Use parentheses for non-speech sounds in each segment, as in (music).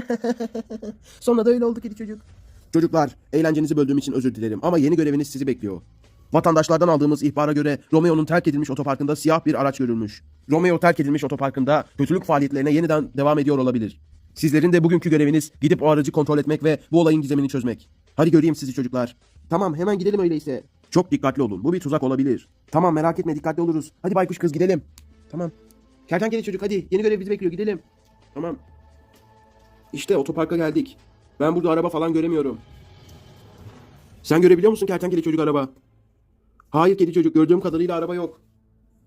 (laughs) Sonra da öyle oldu kedi çocuk. Çocuklar, eğlencenizi böldüğüm için özür dilerim ama yeni göreviniz sizi bekliyor. Vatandaşlardan aldığımız ihbara göre Romeo'nun terk edilmiş otoparkında siyah bir araç görülmüş. Romeo terk edilmiş otoparkında kötülük faaliyetlerine yeniden devam ediyor olabilir. Sizlerin de bugünkü göreviniz gidip o aracı kontrol etmek ve bu olayın gizemini çözmek. Hadi göreyim sizi çocuklar. Tamam hemen gidelim öyleyse. Çok dikkatli olun. Bu bir tuzak olabilir. Tamam merak etme dikkatli oluruz. Hadi baykuş kız gidelim. Tamam. Kertenkele çocuk hadi. Yeni görev bizi bekliyor gidelim. Tamam. İşte otoparka geldik. Ben burada araba falan göremiyorum. Sen görebiliyor musun kertenkele çocuk araba? Hayır kedi çocuk gördüğüm kadarıyla araba yok.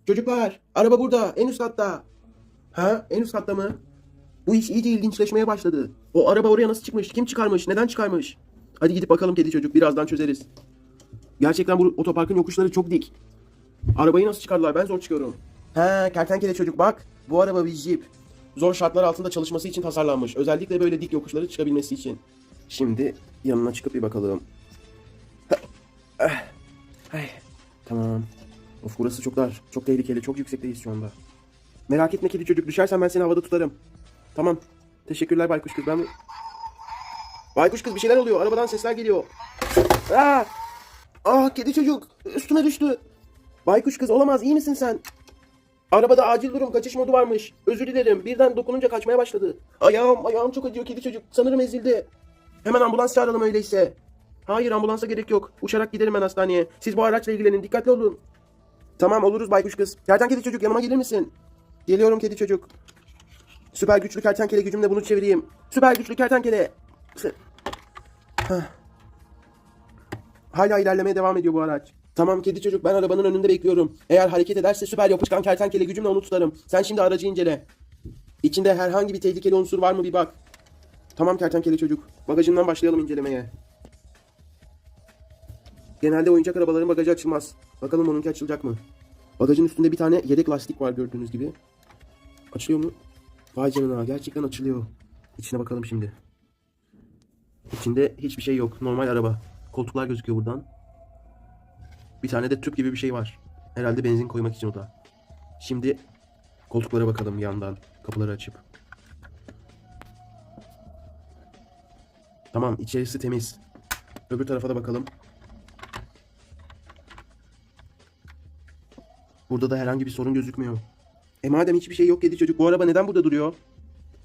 Çocuklar araba burada en üst katta. Ha en üst katta mı? Bu iş iyice ilginçleşmeye başladı. O araba oraya nasıl çıkmış? Kim çıkarmış? Neden çıkarmış? Hadi gidip bakalım kedi çocuk birazdan çözeriz. Gerçekten bu otoparkın yokuşları çok dik. Arabayı nasıl çıkardılar? Ben zor çıkıyorum. He kertenkele çocuk bak. Bu araba bir jeep. Zor şartlar altında çalışması için tasarlanmış. Özellikle böyle dik yokuşları çıkabilmesi için. Şimdi yanına çıkıp bir bakalım. Ay, tamam. Of burası çok dar. Çok tehlikeli. Çok yüksekteyiz şu anda. Merak etme kedi çocuk. Düşersen ben seni havada tutarım. Tamam. Teşekkürler baykuş kız. Ben... Baykuş kız bir şeyler oluyor. Arabadan sesler geliyor. Aa! Ah kedi çocuk. Üstüme düştü. Baykuş kız olamaz. İyi misin sen? Arabada acil durum kaçış modu varmış. Özür dilerim. Birden dokununca kaçmaya başladı. Ayağım, ayağım çok acıyor kedi çocuk. Sanırım ezildi. Hemen ambulans çağıralım öyleyse. Hayır ambulansa gerek yok. Uçarak giderim ben hastaneye. Siz bu araçla ilgilenin. Dikkatli olun. Tamam oluruz baykuş kız. Kertenkele çocuk yanıma gelir misin? Geliyorum kedi çocuk. Süper güçlü kertenkele gücümle bunu çevireyim. Süper güçlü kertenkele. Hala ilerlemeye devam ediyor bu araç. Tamam kedi çocuk ben arabanın önünde bekliyorum. Eğer hareket ederse süper yapışkan kertenkele gücümle onu tutarım. Sen şimdi aracı incele. İçinde herhangi bir tehlikeli unsur var mı bir bak. Tamam kertenkele çocuk. Bagajından başlayalım incelemeye. Genelde oyuncak arabaların bagajı açılmaz. Bakalım onunki açılacak mı? Bagajın üstünde bir tane yedek lastik var gördüğünüz gibi. Açılıyor mu? Vay canına gerçekten açılıyor. İçine bakalım şimdi. İçinde hiçbir şey yok. Normal araba. Koltuklar gözüküyor buradan. Bir tane de tüp gibi bir şey var. Herhalde benzin koymak için o da. Şimdi koltuklara bakalım yandan. Kapıları açıp. Tamam içerisi temiz. Öbür tarafa da bakalım. Burada da herhangi bir sorun gözükmüyor. E madem hiçbir şey yok kedi çocuk bu araba neden burada duruyor?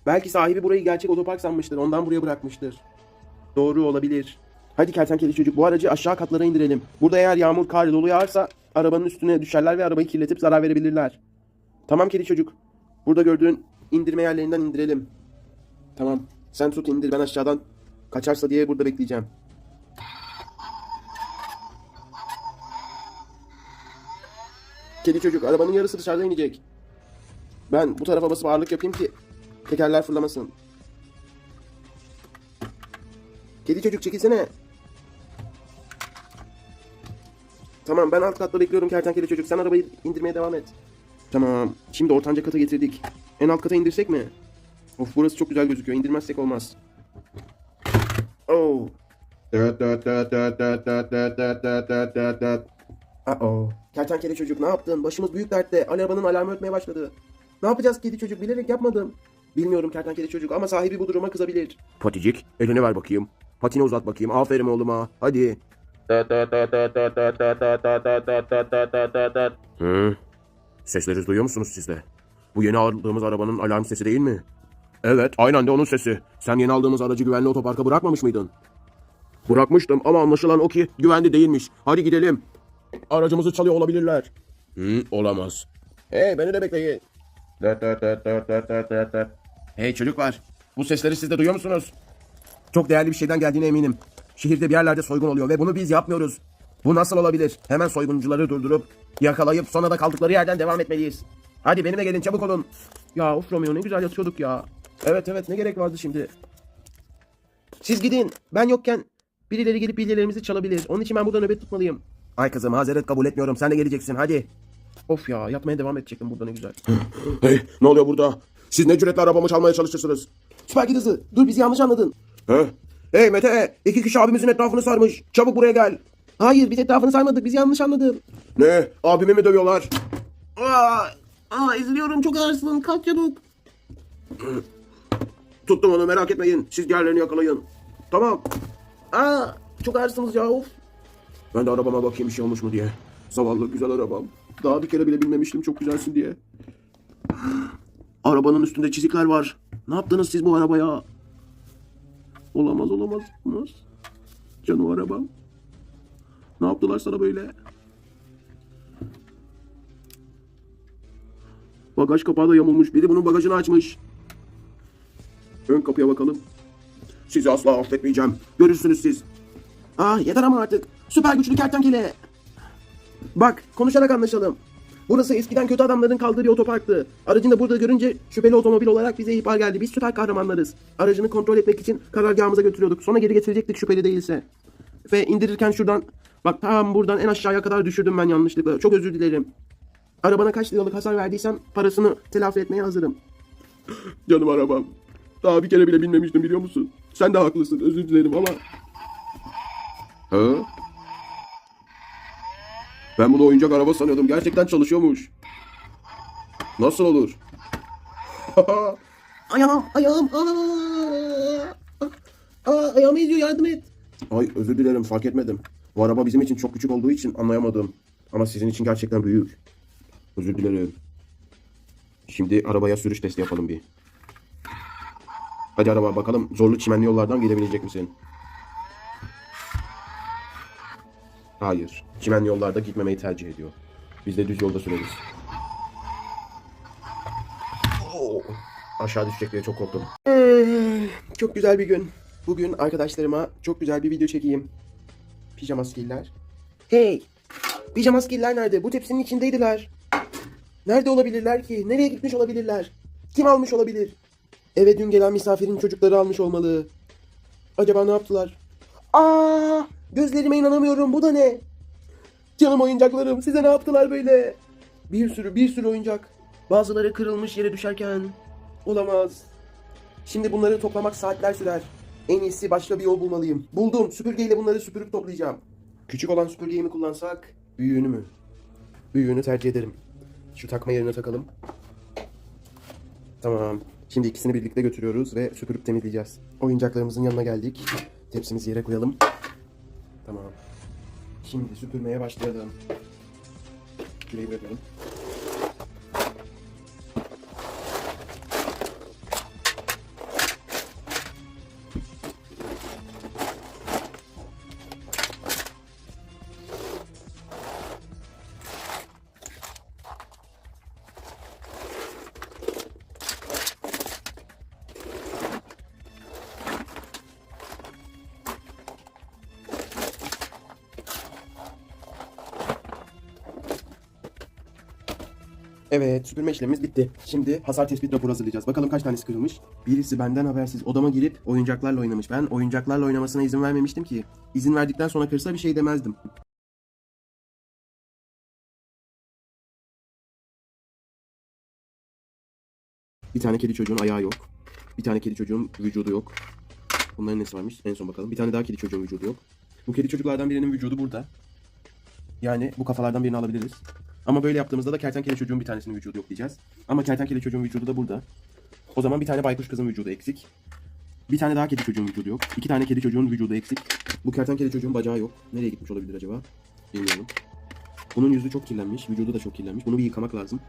Belki sahibi burayı gerçek otopark sanmıştır. Ondan buraya bırakmıştır. Doğru olabilir. Hadi kertenkele çocuk bu aracı aşağı katlara indirelim. Burada eğer yağmur, kar, dolu yağarsa arabanın üstüne düşerler ve arabayı kirletip zarar verebilirler. Tamam kedi çocuk. Burada gördüğün indirme yerlerinden indirelim. Tamam. Sen tut indir ben aşağıdan kaçarsa diye burada bekleyeceğim. Kedi çocuk arabanın yarısı dışarıda inecek. Ben bu tarafa basıp ağırlık yapayım ki tekerler fırlamasın. Kedi çocuk çekilsene. Tamam ben alt katta bekliyorum kertenkele çocuk. Sen arabayı indirmeye devam et. Tamam. Şimdi ortanca kata getirdik. En alt kata indirsek mi? Of burası çok güzel gözüküyor. İndirmezsek olmaz. Oh. Uh-oh. Kertenkele çocuk ne yaptın? Başımız büyük dertte. Arabanın alarmı ötmeye başladı. Ne yapacağız kedi çocuk? Bilerek yapmadım. Bilmiyorum kertenkele çocuk ama sahibi bu duruma kızabilir. Paticik elini ver bakayım. Patini uzat bakayım. Aferin oğluma. Hadi. Hı? Sesleri duyuyor musunuz siz de? Bu yeni aldığımız arabanın alarm sesi değil mi? Evet, aynen de onun sesi. Sen yeni aldığımız aracı güvenli otoparka bırakmamış mıydın? Bırakmıştım ama anlaşılan o ki güvenli değilmiş. Hadi gidelim. Aracımızı çalıyor olabilirler. Hı, olamaz. Hey beni de bekleyin. Hey çocuklar. Bu sesleri siz de duyuyor musunuz? Çok değerli bir şeyden geldiğine eminim. Şehirde bir yerlerde soygun oluyor ve bunu biz yapmıyoruz. Bu nasıl olabilir? Hemen soyguncuları durdurup yakalayıp sonra da kaldıkları yerden devam etmeliyiz. Hadi benimle gelin çabuk olun. Ya of Romeo ne güzel yatıyorduk ya. Evet evet ne gerek vardı şimdi. Siz gidin. Ben yokken birileri gelip bilgilerimizi çalabilir. Onun için ben burada nöbet tutmalıyım. Ay kızım mazeret kabul etmiyorum. Sen de geleceksin hadi. Of ya yatmaya devam edecektim burada ne güzel. (laughs) hey ne oluyor burada? Siz ne cüretle arabamı çalmaya çalışırsınız? Süper git hızı. Dur bizi yanlış anladın. He? Hey Mete iki kişi abimizin etrafını sarmış. Çabuk buraya gel. Hayır biz etrafını sarmadık. Biz yanlış anladın. Ne? Abimi mi dövüyorlar? Aa, aa eziliyorum çok ağırsın. Kalk çabuk. Tuttum onu merak etmeyin. Siz diğerlerini yakalayın. Tamam. Aa, çok ağırsınız ya of. Ben de arabama bakayım bir şey olmuş mu diye. Zavallı güzel arabam. Daha bir kere bile bilmemiştim çok güzelsin diye. Arabanın üstünde çizikler var. Ne yaptınız siz bu arabaya? Olamaz olamaz olamaz. Canım arabam. Ne yaptılar sana böyle? Bagaj kapağı da yamulmuş. Biri bunun bagajını açmış. Ön kapıya bakalım. Sizi asla affetmeyeceğim. Görürsünüz siz. Ah yeter ama artık. Süper güçlü kertenkele. Bak konuşarak anlaşalım. Burası eskiden kötü adamların kaldığı bir otoparktı. Aracını da burada görünce şüpheli otomobil olarak bize ihbar geldi. Biz süper kahramanlarız. Aracını kontrol etmek için karargahımıza götürüyorduk. Sonra geri getirecektik şüpheli değilse. Ve indirirken şuradan bak tam buradan en aşağıya kadar düşürdüm ben yanlışlıkla. Çok özür dilerim. Arabana kaç liralık hasar verdiysen parasını telafi etmeye hazırım. (gasps) Canım arabam. Daha bir kere bile bilmemiştim biliyor musun? Sen de haklısın özür dilerim ama. Ha? Ben bunu oyuncak araba sanıyordum. Gerçekten çalışıyormuş. Nasıl olur? (laughs) ayağım, ayağım. Aa, aa, ayağımı eziyor yardım et. Ay özür dilerim fark etmedim. Bu araba bizim için çok küçük olduğu için anlayamadım. Ama sizin için gerçekten büyük. Özür dilerim. Şimdi arabaya sürüş testi yapalım bir. Hadi araba bakalım zorlu çimenli yollardan gidebilecek misin? Hayır. Çimen yollarda gitmemeyi tercih ediyor. Biz de düz yolda süreriz. Oo, Aşağı düşecek diye çok korktum. Ee, çok güzel bir gün. Bugün arkadaşlarıma çok güzel bir video çekeyim. Pijama skiller. Hey! Pijama skiller nerede? Bu tepsinin içindeydiler. Nerede olabilirler ki? Nereye gitmiş olabilirler? Kim almış olabilir? Eve dün gelen misafirin çocukları almış olmalı. Acaba ne yaptılar? Aa! Gözlerime inanamıyorum. Bu da ne? Canım oyuncaklarım. Size ne yaptılar böyle? Bir sürü bir sürü oyuncak. Bazıları kırılmış yere düşerken. Olamaz. Şimdi bunları toplamak saatler sürer. En iyisi başka bir yol bulmalıyım. Buldum. Süpürgeyle bunları süpürüp toplayacağım. Küçük olan süpürgeyi mi kullansak? Büyüğünü mü? Büyüğünü tercih ederim. Şu takma yerine takalım. Tamam. Şimdi ikisini birlikte götürüyoruz ve süpürüp temizleyeceğiz. Oyuncaklarımızın yanına geldik. Tepsimizi yere koyalım. Tamam. Şimdi süpürmeye başlayalım. Şurayı bırakalım. Evet, süpürme işlemimiz bitti. Şimdi hasar tespit raporu hazırlayacağız. Bakalım kaç tanesi kırılmış. Birisi benden habersiz odama girip oyuncaklarla oynamış. Ben oyuncaklarla oynamasına izin vermemiştim ki. İzin verdikten sonra kırsa bir şey demezdim. Bir tane kedi çocuğun ayağı yok. Bir tane kedi çocuğun vücudu yok. Bunların nesi varmış? En son bakalım. Bir tane daha kedi çocuğun vücudu yok. Bu kedi çocuklardan birinin vücudu burada. Yani bu kafalardan birini alabiliriz. Ama böyle yaptığımızda da kertenkele çocuğun bir tanesinin vücudu yok diyeceğiz. Ama kertenkele çocuğun vücudu da burada. O zaman bir tane baykuş kızın vücudu eksik. Bir tane daha kedi çocuğun vücudu yok. İki tane kedi çocuğun vücudu eksik. Bu kertenkele çocuğun bacağı yok. Nereye gitmiş olabilir acaba? Bilmiyorum. Bunun yüzü çok kirlenmiş. Vücudu da çok kirlenmiş. Bunu bir yıkamak lazım.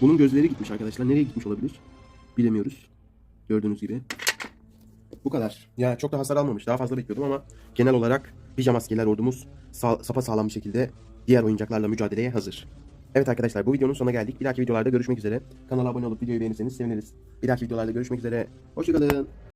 Bunun gözleri gitmiş arkadaşlar. Nereye gitmiş olabilir? Bilemiyoruz. Gördüğünüz gibi. Bu kadar. Ya çok da hasar almamış. Daha fazla bekliyordum ama genel olarak pijama askerler ordumuz sağ, sapa sağlam bir şekilde diğer oyuncaklarla mücadeleye hazır. Evet arkadaşlar bu videonun sonuna geldik. Bir dahaki videolarda görüşmek üzere. Kanala abone olup videoyu beğenirseniz seviniriz. Bir dahaki videolarda görüşmek üzere. Hoşçakalın.